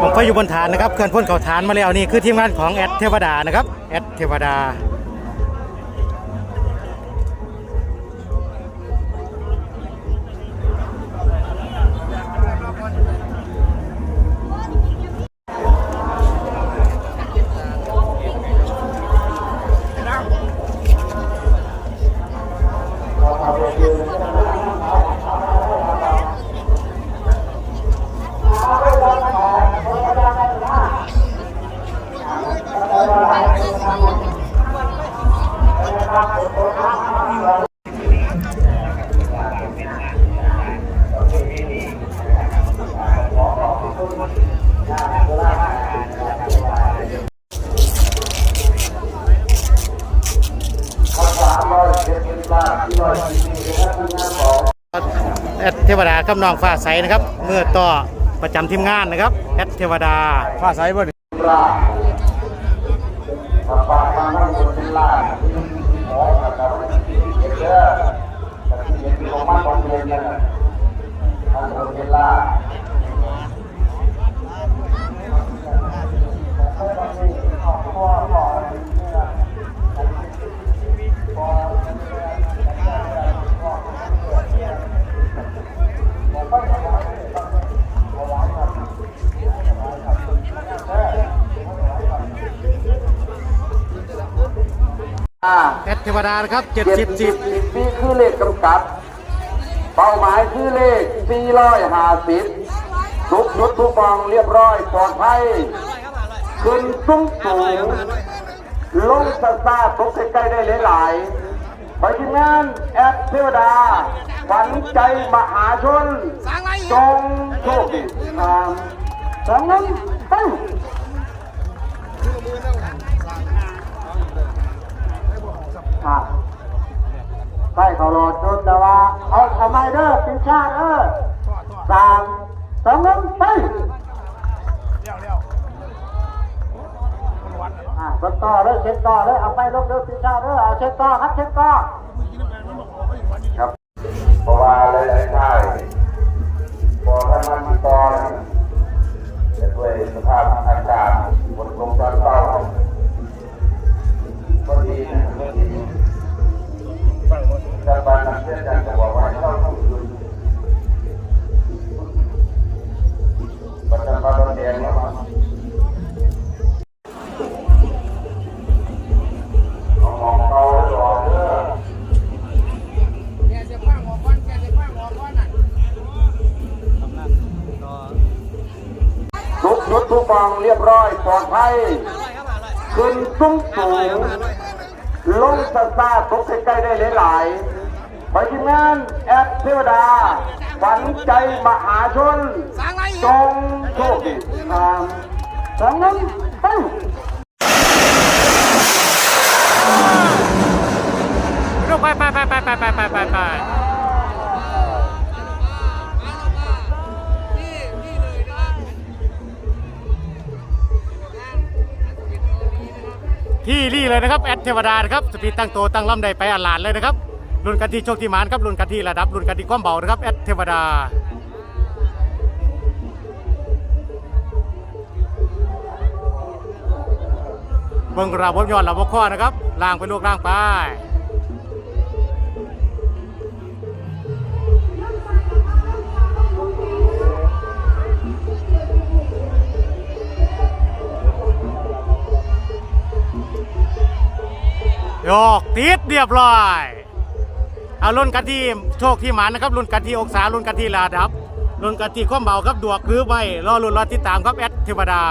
ผมไปอยู่บนฐานนะครับเคลื่อนพ้นเขาฐานมาแล้วนี่คือทีมงานของแอดเทวดานะครับแอดเทวดา แอดเทวดากับน้องฟ้าใสนะครับ เมื่อต่อประจำทีมงานนะครับ แอดเทวดาฟ้าใสบ่ บาทบางคนเป็นล้านอ๋อแต่ว่า แอดเทวดานะครับเจ็ด70สิบจิบนี่คือเลขกำกับ เป้าหมายคือเลข450ทุกยุดทุกฟองเรียบร้อยปลอดภัยขึ้นสูงสูงลงซาซาตกใกล้ๆได้หลายๆไปทีมงานแอดเทวดาฝันใจมหาชนจงโชคดีตามสังนั้นไป ชาติเออสามสองหนึ่งไปอ่าเช็คต่อเลยเช็คต่อเลยเอาไปลงเด้อเป็นชาติเด้อเอาเช็คต่อครับเช็คต่อครับเพราะว่าหลยๆท่พอท่านมันต่อจะด้วยสภาพอากาศฝนตกตอนเช้าก็ดีนะก็ดี dan banyaknya dan kebawahnya ทุกยุดทุกองเรียบร้อยปลอดภัยขึ้นสูงสูงลงซาซาตกใกล้ๆได้หลายๆไปทีมงานแอดเทวดาฝันใจมหาชนจงโชคดีตามสังนั้นไปไปไปไปไปไปไป ที่นี่เลยนะครับแอดเทวดานะครับสปีดตั้งโตวตั้งลำใดไปอลานเลยนะครับรุ่นกันที่โชคที่หมานครับรุ่นกันที่ระดับรุ่นกันที่ความเบานะครับแอดเทวดาเบิ่งราบบยอดราบบข้อนะครับล่างไปลูกล่างไป โยกติดเรียบร้อย เอารุ่นกันที่โชคที่หมานนะครับรุ่นกันที่องศารุ่นกันที่ระดับรุ่นกันที่ความเบาครับดวกหรือไม่รอรุ่นรอติดตามครับแอดเทวดา